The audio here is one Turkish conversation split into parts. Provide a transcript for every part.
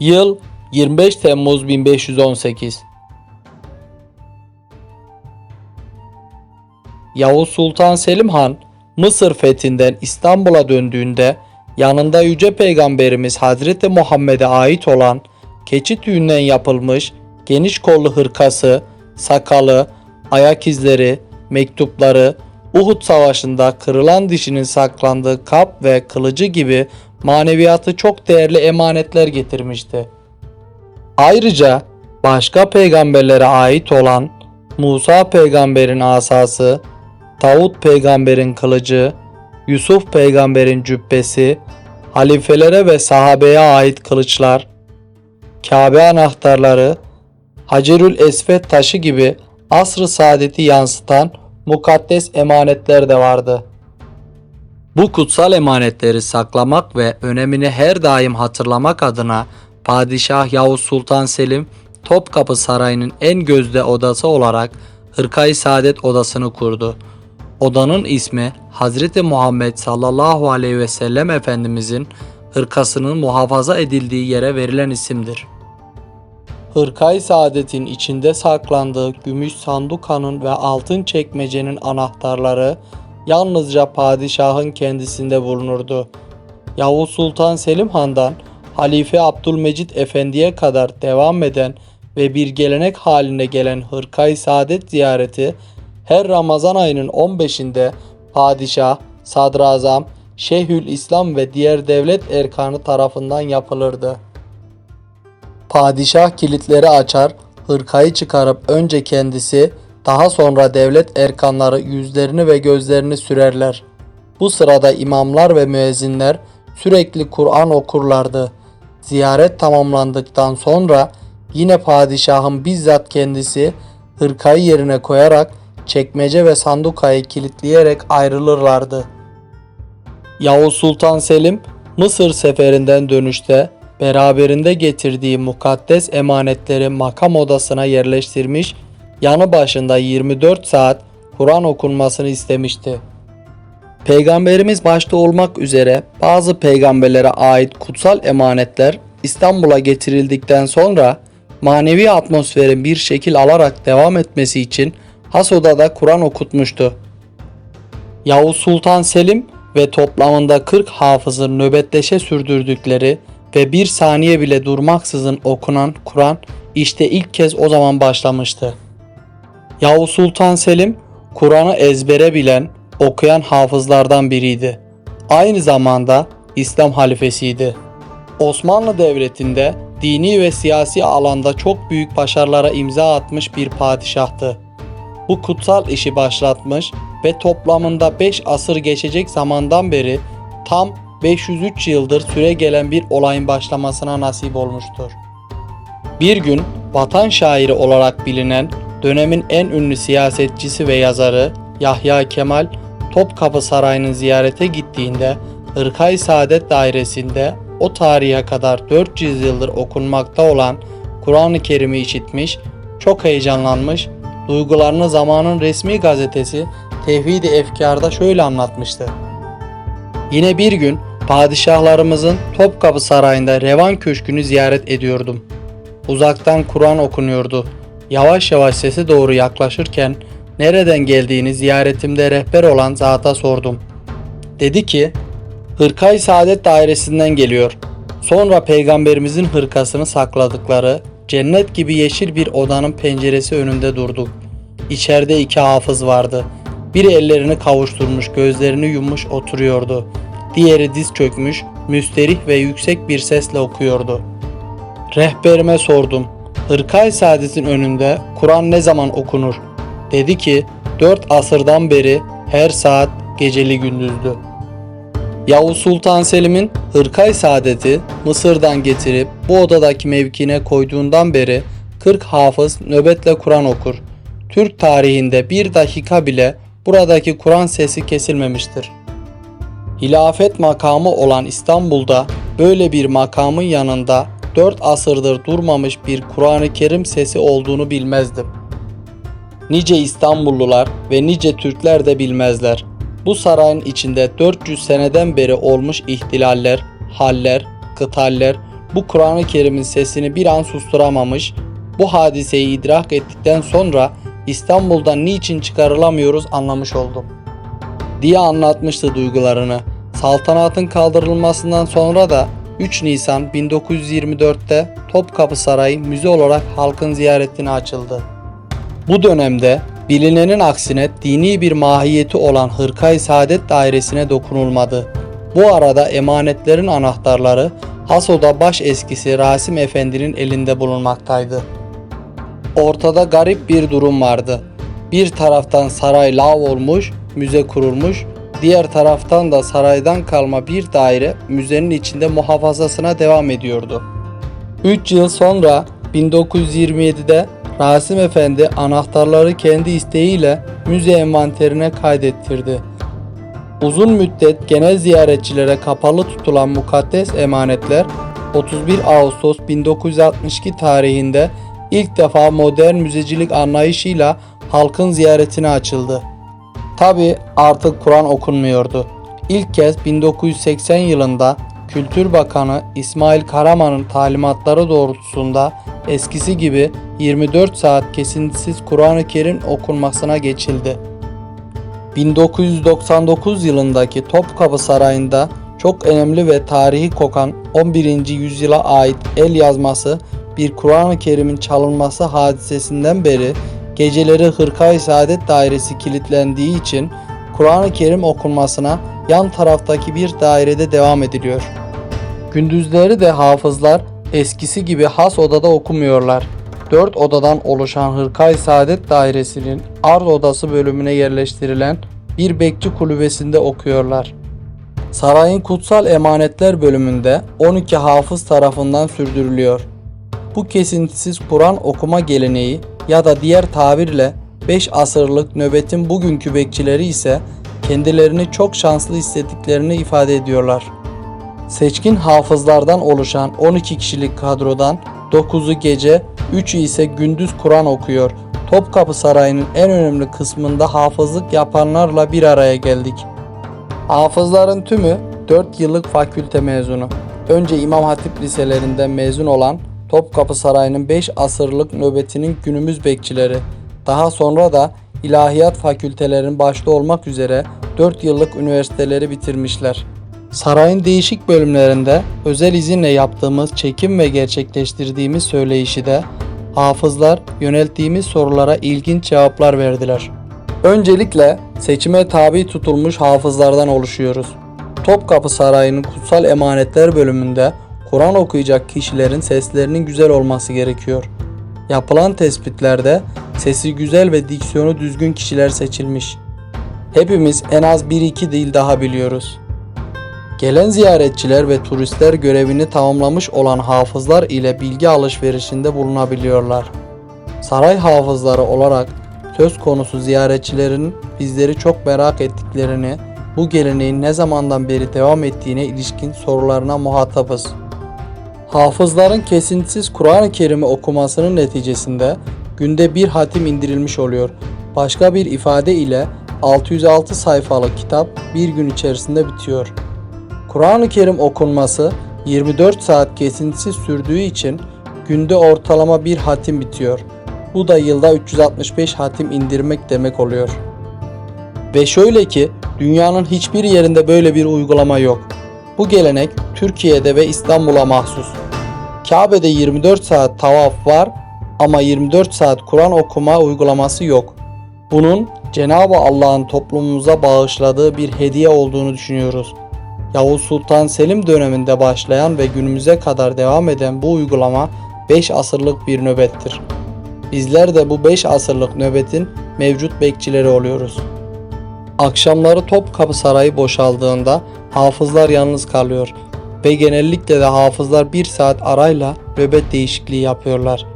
Yıl 25 Temmuz 1518 Yavuz Sultan Selim Han Mısır fethinden İstanbul'a döndüğünde yanında Yüce Peygamberimiz Hazreti Muhammed'e ait olan keçi tüyünden yapılmış geniş kollu hırkası, sakalı, ayak izleri, mektupları, Uhud Savaşı'nda kırılan dişinin saklandığı kap ve kılıcı gibi maneviyatı çok değerli emanetler getirmişti. Ayrıca başka peygamberlere ait olan Musa peygamberin asası, Davut peygamberin kılıcı, Yusuf peygamberin cübbesi, halifelere ve sahabeye ait kılıçlar, Kabe anahtarları, Hacerül Esved taşı gibi asr-ı saadeti yansıtan mukaddes emanetler de vardı. Bu kutsal emanetleri saklamak ve önemini her daim hatırlamak adına Padişah Yavuz Sultan Selim Topkapı Sarayı'nın en gözde odası olarak Hırkayı Saadet Odası'nı kurdu. Odanın ismi Hazreti Muhammed sallallahu aleyhi ve sellem Efendimizin hırkasının muhafaza edildiği yere verilen isimdir. Hırkay Saadet'in içinde saklandığı gümüş sandukanın ve altın çekmecenin anahtarları yalnızca padişahın kendisinde bulunurdu. Yavuz Sultan Selim Han'dan Halife Abdülmecit Efendi'ye kadar devam eden ve bir gelenek haline gelen Hırkay Saadet ziyareti her Ramazan ayının 15'inde padişah, sadrazam, Şeyhül İslam ve diğer devlet erkanı tarafından yapılırdı. Padişah kilitleri açar, hırkayı çıkarıp önce kendisi, daha sonra devlet erkanları yüzlerini ve gözlerini sürerler. Bu sırada imamlar ve müezzinler sürekli Kur'an okurlardı. Ziyaret tamamlandıktan sonra yine padişahın bizzat kendisi hırkayı yerine koyarak çekmece ve sandukayı kilitleyerek ayrılırlardı. Yavuz Sultan Selim Mısır seferinden dönüşte beraberinde getirdiği mukaddes emanetleri makam odasına yerleştirmiş, yanı başında 24 saat Kur'an okunmasını istemişti. Peygamberimiz başta olmak üzere bazı peygamberlere ait kutsal emanetler İstanbul'a getirildikten sonra manevi atmosferin bir şekil alarak devam etmesi için has odada Kur'an okutmuştu. Yavuz Sultan Selim ve toplamında 40 hafızın nöbetleşe sürdürdükleri ve bir saniye bile durmaksızın okunan Kur'an işte ilk kez o zaman başlamıştı. Yavuz Sultan Selim Kur'an'ı ezbere bilen, okuyan hafızlardan biriydi. Aynı zamanda İslam halifesiydi. Osmanlı Devleti'nde dini ve siyasi alanda çok büyük başarılara imza atmış bir padişahtı. Bu kutsal işi başlatmış ve toplamında 5 asır geçecek zamandan beri tam 503 yıldır süre gelen bir olayın başlamasına nasip olmuştur. Bir gün vatan şairi olarak bilinen dönemin en ünlü siyasetçisi ve yazarı Yahya Kemal Topkapı Sarayı'nı ziyarete gittiğinde Hırkay Saadet Dairesi'nde o tarihe kadar 400 yıldır okunmakta olan Kur'an-ı Kerim'i işitmiş, çok heyecanlanmış, duygularını zamanın resmi gazetesi Tevhid-i Efkar'da şöyle anlatmıştı. Yine bir gün padişahlarımızın Topkapı Sarayı'nda Revan Köşkü'nü ziyaret ediyordum. Uzaktan Kur'an okunuyordu. Yavaş yavaş sese doğru yaklaşırken nereden geldiğini ziyaretimde rehber olan zata sordum. Dedi ki, Hırkay Saadet Dairesi'nden geliyor. Sonra peygamberimizin hırkasını sakladıkları cennet gibi yeşil bir odanın penceresi önünde durduk. İçeride iki hafız vardı. Biri ellerini kavuşturmuş, gözlerini yummuş oturuyordu. Diğeri diz çökmüş, müsterih ve yüksek bir sesle okuyordu. Rehberime sordum. Hırkay Saadet'in önünde Kur'an ne zaman okunur? Dedi ki, dört asırdan beri her saat geceli gündüzdü. Yavuz Sultan Selim'in Hırkay Saadet'i Mısır'dan getirip bu odadaki mevkine koyduğundan beri 40 hafız nöbetle Kur'an okur. Türk tarihinde bir dakika bile buradaki Kur'an sesi kesilmemiştir. Hilafet makamı olan İstanbul'da böyle bir makamın yanında 4 asırdır durmamış bir Kur'an-ı Kerim sesi olduğunu bilmezdim. Nice İstanbullular ve nice Türkler de bilmezler. Bu sarayın içinde 400 seneden beri olmuş ihtilaller, haller, kıtaller, bu Kur'an-ı Kerim'in sesini bir an susturamamış, bu hadiseyi idrak ettikten sonra İstanbul'dan niçin çıkarılamıyoruz anlamış oldum. Diye anlatmıştı duygularını. Saltanatın kaldırılmasından sonra da 3 Nisan 1924'te Topkapı Sarayı müze olarak halkın ziyaretine açıldı. Bu dönemde bilinenin aksine dini bir mahiyeti olan Hırkay Saadet Dairesi'ne dokunulmadı. Bu arada emanetlerin anahtarları Haso'da baş eskisi Rasim Efendi'nin elinde bulunmaktaydı. Ortada garip bir durum vardı. Bir taraftan saray lav olmuş, müze kurulmuş, diğer taraftan da saraydan kalma bir daire müzenin içinde muhafazasına devam ediyordu. 3 yıl sonra 1927'de Rasim Efendi anahtarları kendi isteğiyle müze envanterine kaydettirdi. Uzun müddet genel ziyaretçilere kapalı tutulan mukaddes emanetler 31 Ağustos 1962 tarihinde ilk defa modern müzecilik anlayışıyla halkın ziyaretine açıldı. Tabi artık Kur'an okunmuyordu. İlk kez 1980 yılında Kültür Bakanı İsmail Karaman'ın talimatları doğrultusunda eskisi gibi 24 saat kesintisiz Kur'an-ı Kerim okunmasına geçildi. 1999 yılındaki Topkapı Sarayı'nda çok önemli ve tarihi kokan 11. yüzyıla ait el yazması bir Kur'an-ı Kerim'in çalınması hadisesinden beri geceleri Hırkay Saadet Dairesi kilitlendiği için Kur'an-ı Kerim okunmasına yan taraftaki bir dairede devam ediliyor. Gündüzleri de hafızlar eskisi gibi has odada okumuyorlar. Dört odadan oluşan Hırkay Saadet Dairesi'nin ard odası bölümüne yerleştirilen bir bekçi kulübesinde okuyorlar. Sarayın kutsal emanetler bölümünde 12 hafız tarafından sürdürülüyor. Bu kesintisiz Kur'an okuma geleneği ya da diğer tabirle 5 asırlık nöbetin bugünkü bekçileri ise kendilerini çok şanslı hissettiklerini ifade ediyorlar. Seçkin hafızlardan oluşan 12 kişilik kadrodan 9'u gece, 3'ü ise gündüz Kur'an okuyor. Topkapı Sarayı'nın en önemli kısmında hafızlık yapanlarla bir araya geldik. Hafızların tümü 4 yıllık fakülte mezunu. Önce İmam Hatip liselerinden mezun olan Topkapı Sarayı'nın 5 asırlık nöbetinin günümüz bekçileri. Daha sonra da ilahiyat fakültelerinin başta olmak üzere 4 yıllık üniversiteleri bitirmişler. Sarayın değişik bölümlerinde özel izinle yaptığımız çekim ve gerçekleştirdiğimiz söyleyişi de hafızlar yönelttiğimiz sorulara ilginç cevaplar verdiler. Öncelikle seçime tabi tutulmuş hafızlardan oluşuyoruz. Topkapı Sarayı'nın kutsal emanetler bölümünde Kur'an okuyacak kişilerin seslerinin güzel olması gerekiyor. Yapılan tespitlerde sesi güzel ve diksiyonu düzgün kişiler seçilmiş. Hepimiz en az 1-2 dil daha biliyoruz. Gelen ziyaretçiler ve turistler görevini tamamlamış olan hafızlar ile bilgi alışverişinde bulunabiliyorlar. Saray hafızları olarak söz konusu ziyaretçilerin bizleri çok merak ettiklerini, bu geleneğin ne zamandan beri devam ettiğine ilişkin sorularına muhatabız. Hafızların kesintisiz Kur'an-ı Kerim'i okumasının neticesinde günde bir hatim indirilmiş oluyor. Başka bir ifade ile 606 sayfalık kitap bir gün içerisinde bitiyor. Kur'an-ı Kerim okunması 24 saat kesintisiz sürdüğü için günde ortalama bir hatim bitiyor. Bu da yılda 365 hatim indirmek demek oluyor. Ve şöyle ki dünyanın hiçbir yerinde böyle bir uygulama yok. Bu gelenek Türkiye'de ve İstanbul'a mahsus. Kabe'de 24 saat tavaf var ama 24 saat Kur'an okuma uygulaması yok. Bunun Cenab-ı Allah'ın toplumumuza bağışladığı bir hediye olduğunu düşünüyoruz. Yavuz Sultan Selim döneminde başlayan ve günümüze kadar devam eden bu uygulama 5 asırlık bir nöbettir. Bizler de bu 5 asırlık nöbetin mevcut bekçileri oluyoruz. Akşamları Topkapı Sarayı boşaldığında hafızlar yalnız kalıyor ve genellikle de hafızlar bir saat arayla nöbet değişikliği yapıyorlar.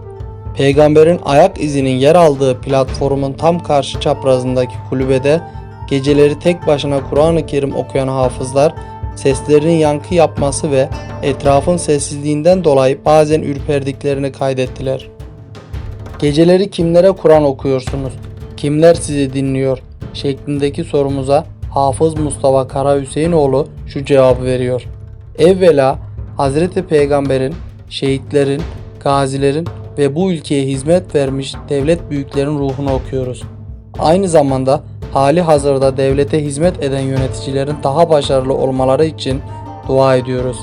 Peygamberin ayak izinin yer aldığı platformun tam karşı çaprazındaki kulübede geceleri tek başına Kur'an-ı Kerim okuyan hafızlar seslerinin yankı yapması ve etrafın sessizliğinden dolayı bazen ürperdiklerini kaydettiler. Geceleri kimlere Kur'an okuyorsunuz? Kimler sizi dinliyor? Şeklindeki sorumuza Hafız Mustafa Kara Hüseyinoğlu şu cevabı veriyor. Evvela Hazreti Peygamber'in şehitlerin, gazilerin ve bu ülkeye hizmet vermiş devlet büyüklerin ruhunu okuyoruz. Aynı zamanda hali hazırda devlete hizmet eden yöneticilerin daha başarılı olmaları için dua ediyoruz.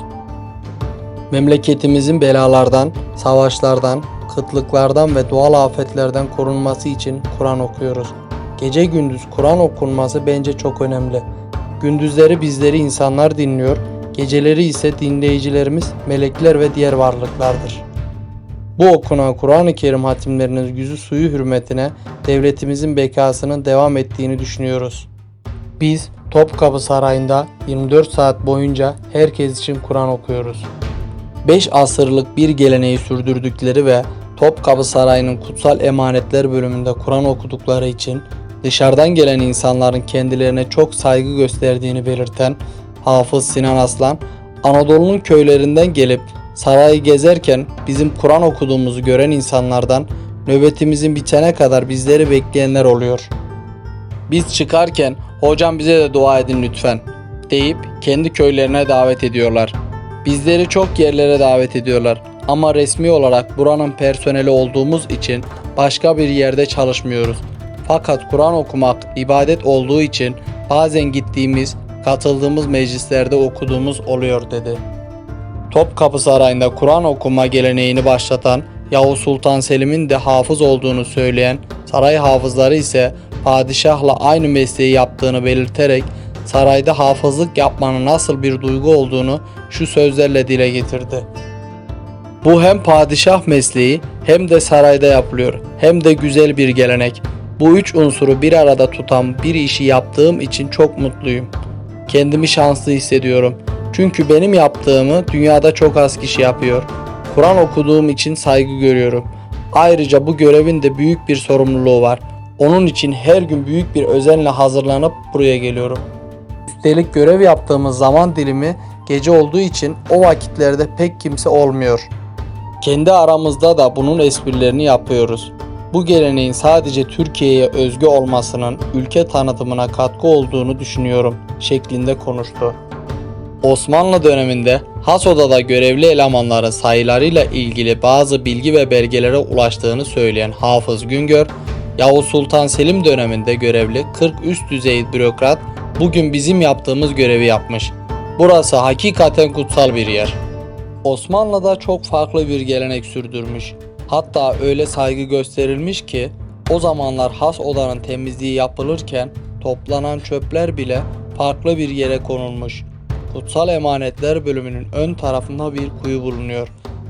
Memleketimizin belalardan, savaşlardan, kıtlıklardan ve doğal afetlerden korunması için Kur'an okuyoruz. Gece gündüz Kur'an okunması bence çok önemli. Gündüzleri bizleri insanlar dinliyor, geceleri ise dinleyicilerimiz melekler ve diğer varlıklardır. Bu okunan Kur'an-ı Kerim hatimlerinin yüzü suyu hürmetine devletimizin bekasının devam ettiğini düşünüyoruz. Biz Topkapı Sarayı'nda 24 saat boyunca herkes için Kur'an okuyoruz. 5 asırlık bir geleneği sürdürdükleri ve Topkapı Sarayı'nın kutsal emanetler bölümünde Kur'an okudukları için dışarıdan gelen insanların kendilerine çok saygı gösterdiğini belirten Hafız Sinan Aslan, Anadolu'nun köylerinden gelip sarayı gezerken bizim Kur'an okuduğumuzu gören insanlardan nöbetimizin bitene kadar bizleri bekleyenler oluyor. Biz çıkarken hocam bize de dua edin lütfen deyip kendi köylerine davet ediyorlar. Bizleri çok yerlere davet ediyorlar ama resmi olarak buranın personeli olduğumuz için başka bir yerde çalışmıyoruz. Fakat Kur'an okumak ibadet olduğu için bazen gittiğimiz, katıldığımız meclislerde okuduğumuz oluyor dedi. Topkapı Sarayı'nda Kur'an okuma geleneğini başlatan Yavuz Sultan Selim'in de hafız olduğunu söyleyen saray hafızları ise padişahla aynı mesleği yaptığını belirterek sarayda hafızlık yapmanın nasıl bir duygu olduğunu şu sözlerle dile getirdi. Bu hem padişah mesleği hem de sarayda yapılıyor hem de güzel bir gelenek. Bu üç unsuru bir arada tutan bir işi yaptığım için çok mutluyum. Kendimi şanslı hissediyorum. Çünkü benim yaptığımı dünyada çok az kişi yapıyor. Kur'an okuduğum için saygı görüyorum. Ayrıca bu görevin de büyük bir sorumluluğu var. Onun için her gün büyük bir özenle hazırlanıp buraya geliyorum. Üstelik görev yaptığımız zaman dilimi gece olduğu için o vakitlerde pek kimse olmuyor. Kendi aramızda da bunun esprilerini yapıyoruz. Bu geleneğin sadece Türkiye'ye özgü olmasının ülke tanıtımına katkı olduğunu düşünüyorum şeklinde konuştu. Osmanlı döneminde has odada görevli elemanların sayılarıyla ilgili bazı bilgi ve belgelere ulaştığını söyleyen Hafız Güngör, Yavuz Sultan Selim döneminde görevli 40 üst düzey bürokrat bugün bizim yaptığımız görevi yapmış. Burası hakikaten kutsal bir yer. Osmanlı'da çok farklı bir gelenek sürdürmüş. Hatta öyle saygı gösterilmiş ki o zamanlar has odanın temizliği yapılırken toplanan çöpler bile farklı bir yere konulmuş. Kutsal Emanetler bölümünün ön tarafında bir kuyu bulunuyor.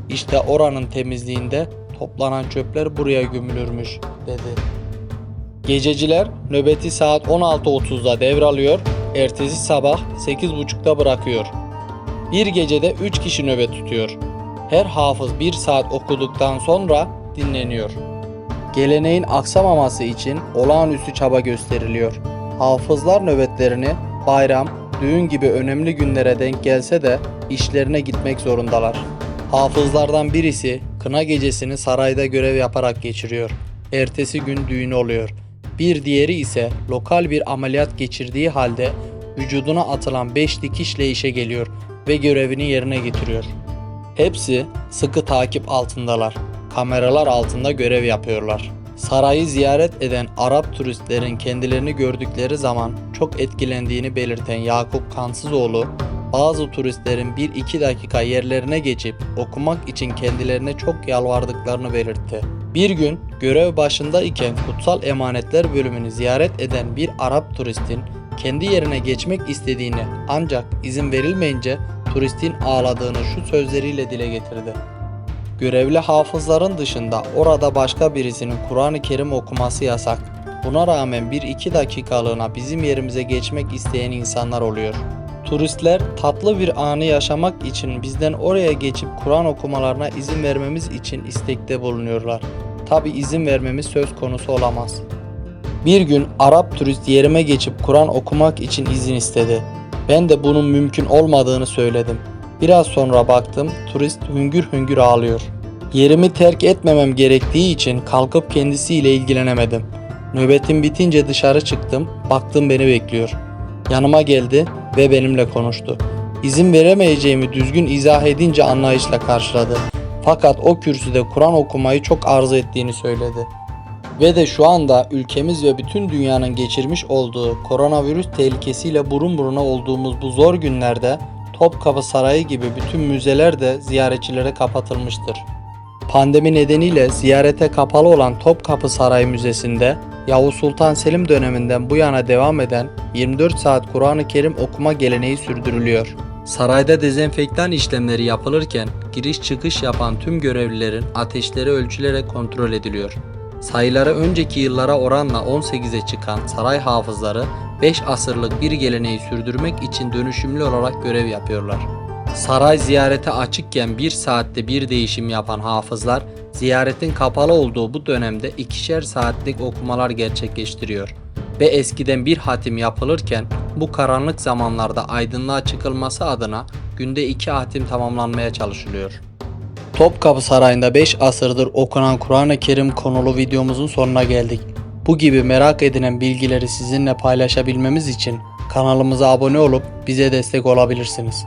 İşte oranın temizliğinde toplanan çöpler buraya gömülürmüş dedi. Gececiler nöbeti saat 16.30'da devralıyor, ertesi sabah 8.30'da bırakıyor. Bir gecede 3 kişi nöbet tutuyor. Her hafız 1 saat okuduktan sonra dinleniyor. Geleneğin aksamaması için olağanüstü çaba gösteriliyor. Hafızlar nöbetlerini bayram, düğün gibi önemli günlere denk gelse de işlerine gitmek zorundalar. Hafızlardan birisi kına gecesini sarayda görev yaparak geçiriyor. Ertesi gün düğün oluyor. Bir diğeri ise lokal bir ameliyat geçirdiği halde vücuduna atılan 5 dikişle işe geliyor ve görevini yerine getiriyor. Hepsi sıkı takip altındalar. Kameralar altında görev yapıyorlar. Sarayı ziyaret eden Arap turistlerin kendilerini gördükleri zaman çok etkilendiğini belirten Yakup Kansızoğlu, bazı turistlerin 1-2 dakika yerlerine geçip okumak için kendilerine çok yalvardıklarını belirtti. Bir gün görev başında iken Kutsal Emanetler bölümünü ziyaret eden bir Arap turistin kendi yerine geçmek istediğini ancak izin verilmeyince turistin ağladığını şu sözleriyle dile getirdi. Görevli hafızların dışında orada başka birisinin Kur'an-ı Kerim okuması yasak. Buna rağmen 1-2 dakikalığına bizim yerimize geçmek isteyen insanlar oluyor. Turistler tatlı bir anı yaşamak için bizden oraya geçip Kur'an okumalarına izin vermemiz için istekte bulunuyorlar. Tabi izin vermemiz söz konusu olamaz. Bir gün Arap turist yerime geçip Kur'an okumak için izin istedi. Ben de bunun mümkün olmadığını söyledim. Biraz sonra baktım turist hüngür hüngür ağlıyor. Yerimi terk etmemem gerektiği için kalkıp kendisiyle ilgilenemedim. Nöbetim bitince dışarı çıktım, baktım beni bekliyor. Yanıma geldi ve benimle konuştu. İzin veremeyeceğimi düzgün izah edince anlayışla karşıladı. Fakat o kürsüde Kur'an okumayı çok arzu ettiğini söyledi. Ve de şu anda ülkemiz ve bütün dünyanın geçirmiş olduğu koronavirüs tehlikesiyle burun buruna olduğumuz bu zor günlerde Topkapı Sarayı gibi bütün müzeler de ziyaretçilere kapatılmıştır. Pandemi nedeniyle ziyarete kapalı olan Topkapı Sarayı Müzesi'nde Yavuz Sultan Selim döneminden bu yana devam eden 24 saat Kur'an-ı Kerim okuma geleneği sürdürülüyor. Sarayda dezenfektan işlemleri yapılırken giriş çıkış yapan tüm görevlilerin ateşleri ölçülerek kontrol ediliyor. Sayıları önceki yıllara oranla 18'e çıkan saray hafızları 5 asırlık bir geleneği sürdürmek için dönüşümlü olarak görev yapıyorlar. Saray ziyarete açıkken bir saatte bir değişim yapan hafızlar, ziyaretin kapalı olduğu bu dönemde ikişer saatlik okumalar gerçekleştiriyor. Ve eskiden bir hatim yapılırken bu karanlık zamanlarda aydınlığa çıkılması adına günde iki hatim tamamlanmaya çalışılıyor. Topkapı Sarayı'nda 5 asırdır okunan Kur'an-ı Kerim konulu videomuzun sonuna geldik. Bu gibi merak edilen bilgileri sizinle paylaşabilmemiz için kanalımıza abone olup bize destek olabilirsiniz.